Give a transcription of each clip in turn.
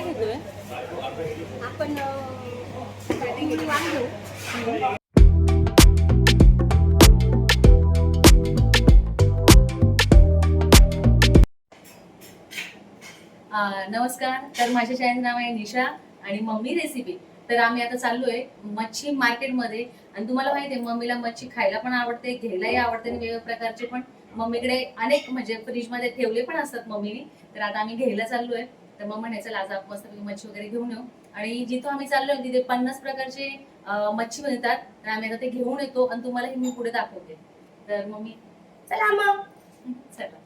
काय घेतोय? आपण घेऊ. नमस्कार. तर माझ्या चॅनल नाव आहे निशा आणि मम्मी रेसिपी तर आम्ही आता चाललोय मच्छी मार्केटमध्ये. आणि तुम्हाला माहिती आहे मम्मीला मच्छी खायला पण आवडते घ्यायलाही आवडते आणि वेगवेगळ्या प्रकारचे पण. मम्मीकडे अनेक म्हणजे फ्रीजमध्ये ठेवले पण असतात मम्मीने. तर आता आम्ही घ्यायला चाललोय. तर मग म्हणायचं आज आपण मस्तपैकी मच्छी वगैरे घेऊन येऊ. आणि जिथं आम्ही चाललोय तिथे पन्नास प्रकारचे मच्छी मिळतात तर आम्ही आता ते घेऊन येतो आणि तुम्हालाही मी पुढे दाखवते. तर मम्मी चला मग. चला.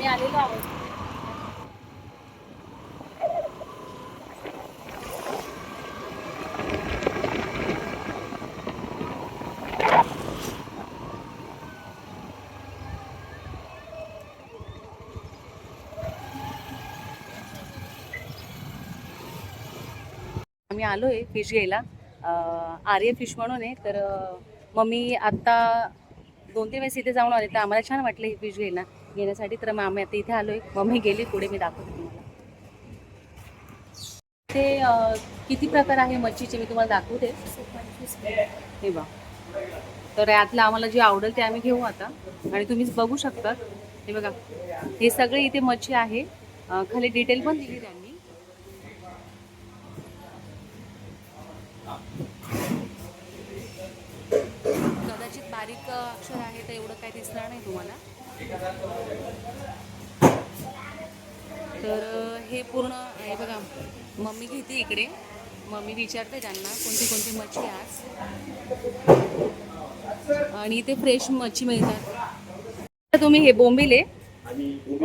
आम्ही आलेलो आहोत. आम्ही आलोय फिश घ्यायला. आर्य फिश म्हणून आहे. तर मग मम्मी आत्ता दोन तीन वेळेस इथे जाऊन आले तर आम्हाला छान वाटलं ही फिश घ्यायला. घेण्यासाठी तर मग आम्ही आता इथे आलो आहे मम्मी गेली पुढे मी दाखवते तुम्हाला. ते किती प्रकार आहे मच्छीचे मी तुम्हाला दाखवते. हे बा तर यातलं आम्हाला जे आवडेल ते आम्ही घेऊ आता. आणि तुम्ही बघू शकता. हे बघा. हे सगळे इथे मच्छी आहे. खाली डिटेल पण दिली त्यांनी. कदाचित बारीक अक्षर आहे तर एवढं काही दिसणार नाही तुम्हाला. तर हे पूर्ण हे बघा. मम्मी घेते इकडे. मम्मी विचारते त्यांना कोणती कोणती मच्छी आज. आणि इथे फ्रेश मच्छी मिळतात. तुम्ही हे बोंबिले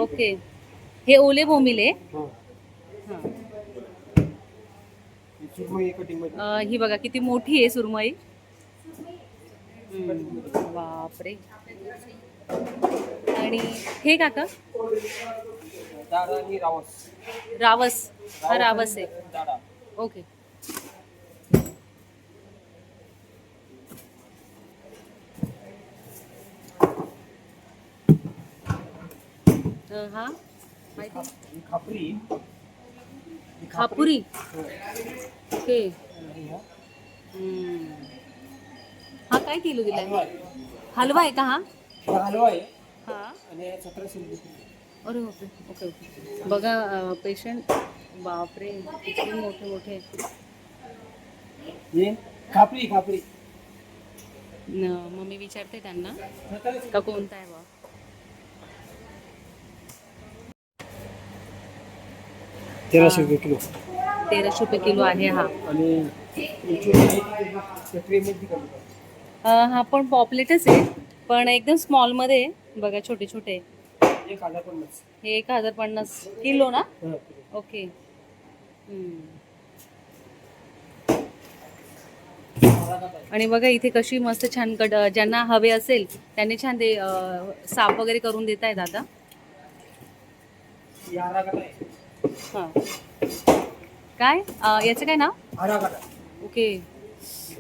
ओके. हे ओले बोंबिले हां ही बघा किती मोठी आहे सुरमई. बापरे. आणि हे काका? रावस. हा रावस आहे. ओके. हा? माहिती? आहे? खापुरी. ओके. हा काय किलो दिलाय? हलवा आहे का हा? हलवा आहे हा आणि सतराशे रुपये अरे ओके ओके ओके बघा पेशंट बापरे किती मोठे मोठे हे खापरी खापरी न- मग मी विचारते त्यांना का कोणता आहे बा तेराशे रुपये किलो तेराशे रुपये किलो आहे हा आणि ट्रेमध्ये अं, हा पण पॉपलेटच आहे पण एकदम स्मॉलमध्ये आहे. बघा छोटे छोटे. हे एक हजार पन्नास किलो ना? हा. ओके. आणि बघा इथे कशी मस्त छान कड ज्यांना हवे असेल त्यांनी छान ते साफ वगैरे करून देत आहेत आता ही आहे. काय? याचं काय नाव? ओके.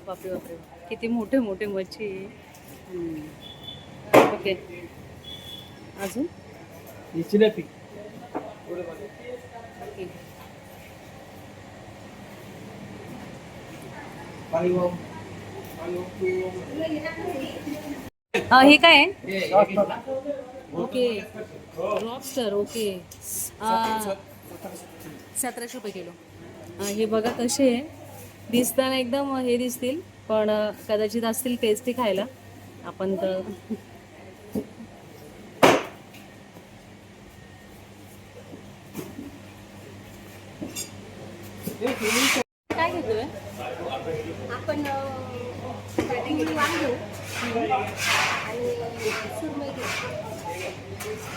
बापरे बापरे. किती मोठे मोठे मच्छी. आहे. ओके. अजून? ही हे काय आहे? ओके. रॉबस्टर ओके. सतराशे रुपये किलो. हे बघा कसे आहे. दिसताना एकदम हे दिसतील पण कदाचित असतील टेस्टी खायला. आपण तर काय घेतोय? आपण अं, वांग घेऊ. आणि सुरमई घेऊ.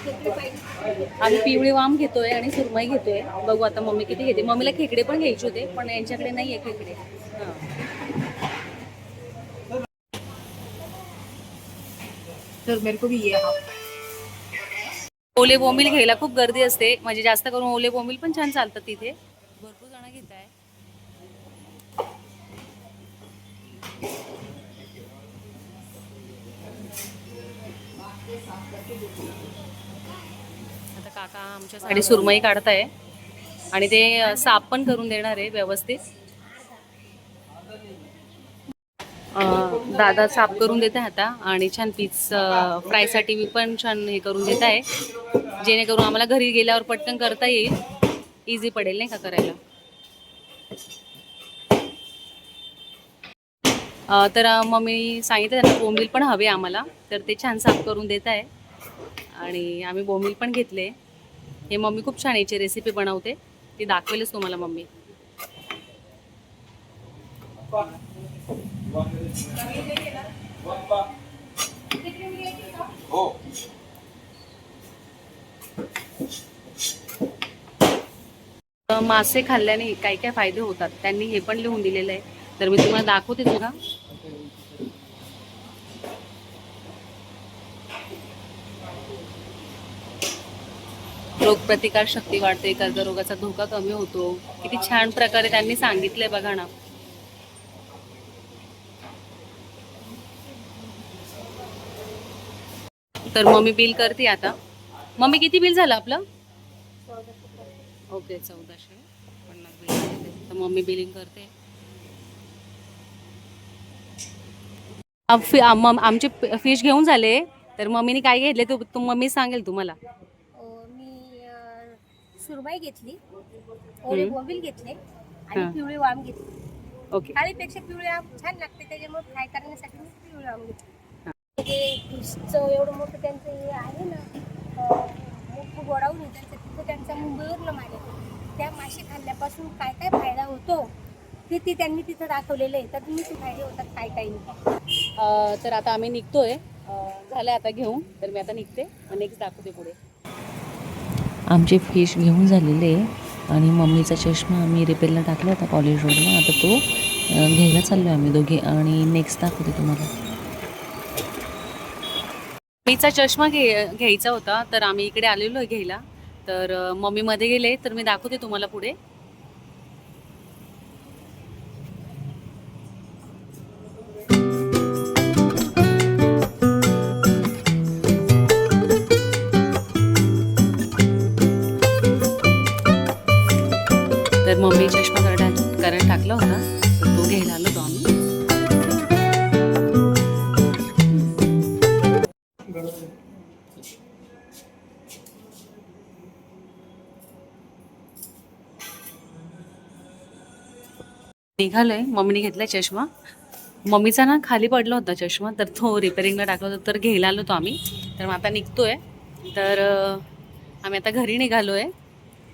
खेकडे पाहिजे. आम्ही पिवळी वाम घेतोय आणि सुरमई घेतोय. बघू आता मम्मी किती घेते. मम्मीला खेकडे पण घ्यायचे होते पण यांच्याकडे नाही आहे खेकडे. तर मेरे को भी ये ओले बोंबील घ्यायला खूप गर्दी असते. म्हणजे जास्त करून ओले बोंबील पण छान चालतात तिथे. काका आमच्यासाठी सुरमई काढताय. आणि ते साफ पण करून देणार आहे व्यवस्थित. दादा साफ करून देत आहे आता. आणि छान पीस फ्रायसाठी मी पण छान हे करून देत आहे. जेणेकरून आम्हाला घरी गेल्यावर पटकन करता येईल. इझी पडेल नाही का करायला? तर मम्मी सांगितलं त्यांना बोंबील पण हवे आम्हाला. तर ते छान साफ करून देत आहे. आणि आम्ही बोंबील पण घेतले. हे मम्मी खूप छान याची रेसिपी बनवते. ती दाखवेलच तुम्हाला मम्मी. अ, मासे खाल्ल्याने काय काय फायदे होतात? त्यांनी हे पण लिहून दिलेलं आहे. तर मी तुम्हाला दाखवते बघा रोगप्रतिकार शक्ती वाढते कर्करोगाचा धोका कमी होतो. किती छान प्रकारे त्यांनी सांगितलंय बघा ना. तर मम्मी बिल करते आता. मम्मी किती बिल झालं आपलं? ओके चौदाशे. पन्नास बिल तर मम्मी बिलिंग करते. आमचे फिश घेऊन झाले. तर मम्मीने काय घेतले? तू मम्मी सांगेल तुम्हाला. सुरमई घेतली ओले. बोंबील घेतले. आणि पिवळे वाम घेतले. ओके. थाळीपेक्षा पिवळे आम छान लागते त्याच्यामुळे फ्राय करण्यासाठी मी पिवळे आम. घेतले. ते फिशचं एवढं मोठं त्यांचं हे आहे ना गोडाऊन आहे त्यांचं तिथं त्यांचा मुंबईवरनं येतो त्या मासे खाल्ल्यापासून काय काय फायदा होतो ते ते त्यांनी तिथं दाखवलेलं आहे. तर तुम्ही फायदे होतात काय काय नाही. तर आता आम्ही निघतोय. अ, झालंय आता घेऊन तर मी आता निघते. नेक्स्ट दाखवते पुढे. आमचे फिश घेऊन झालेले आणि मम्मीचा चष्मा आम्ही रिपेअरला टाकला होता कॉलेज रोडला आता तो घ्यायला चाललो आम्ही दोघे. आणि नेक्स्ट दाखवते तुम्हाला. मम्मीचा चष्मा घे घ्यायचा होता. तर आम्ही इकडे आलेलो आहे घ्यायला. तर मम्मीमध्ये मम्मी मध्ये गेले. तर मी दाखवते तुम्हाला पुढे. करंट टाकला होता. तर तो घ्यायला आलो तो आम्ही. निघालोय. मम्मीने घेतलाय चष्मा. मम्मीचा ना खाली पडला होता चष्मा तर तो रिपेरिंगला टाकला होता तर घ्यायला आलो होतो आम्ही. तर मग आता निघतोय. तर आम्ही आता घरी निघालोय.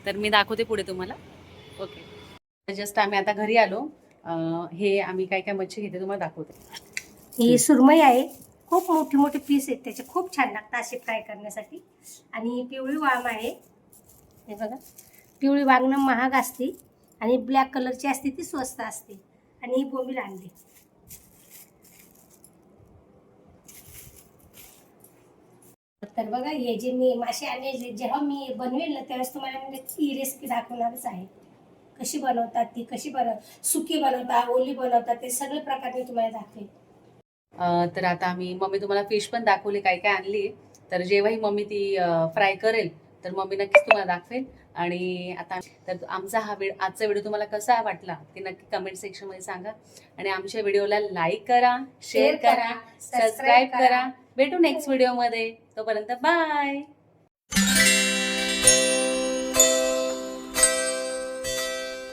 तर मी दाखवते पुढे तुम्हाला. ओके जस्ट आम्ही आता घरी आलो. हे आम्ही काय काय मच्छी घेते तुम्हाला दाखवते. ही सुरमई आहे. खूप मोठी मोठी पीस आहेत. त्याचे खूप छान लागतात असे फ्राय करण्यासाठी. आणि पिवळी वाम आहे. हे बघा. पिवळी वागणं महाग असते. आणि ब्लॅक कलरची असते ती स्वस्त असते. आणि ही बोंबील आणली तर बघा हे जे मी मासे आणले जे- जेव्हा मी बनवेल ना त्यावेळेस तुम्हाला म्हणजे ही रेसिपी दाखवणारच आहे. कशी बनवतात ती कशी बनव सुकी बनवतात ओली बनवतात ते सगळे प्रकार मी तुम्हाला दाखवेल तर आता आम्ही मम्मी तुम्हाला फिश पण दाखवली काय काय आणली. तर जेव्हाही मम्मी ती फ्राय करेल तर मम्मी नक्कीच तुम्हाला दाखवेल आणि आता तर आमचा हा व्हिडिओ आजचा व्हिडिओ तुम्हाला कसा वाटला ते नक्की कमेंट सेक्शनमध्ये सांगा. आणि आमच्या व्हिडिओला लाईक करा शेअर करा सबस्क्राईब करा. भेटू नेक्स्ट व्हिडिओमध्ये तोपर्यंत बाय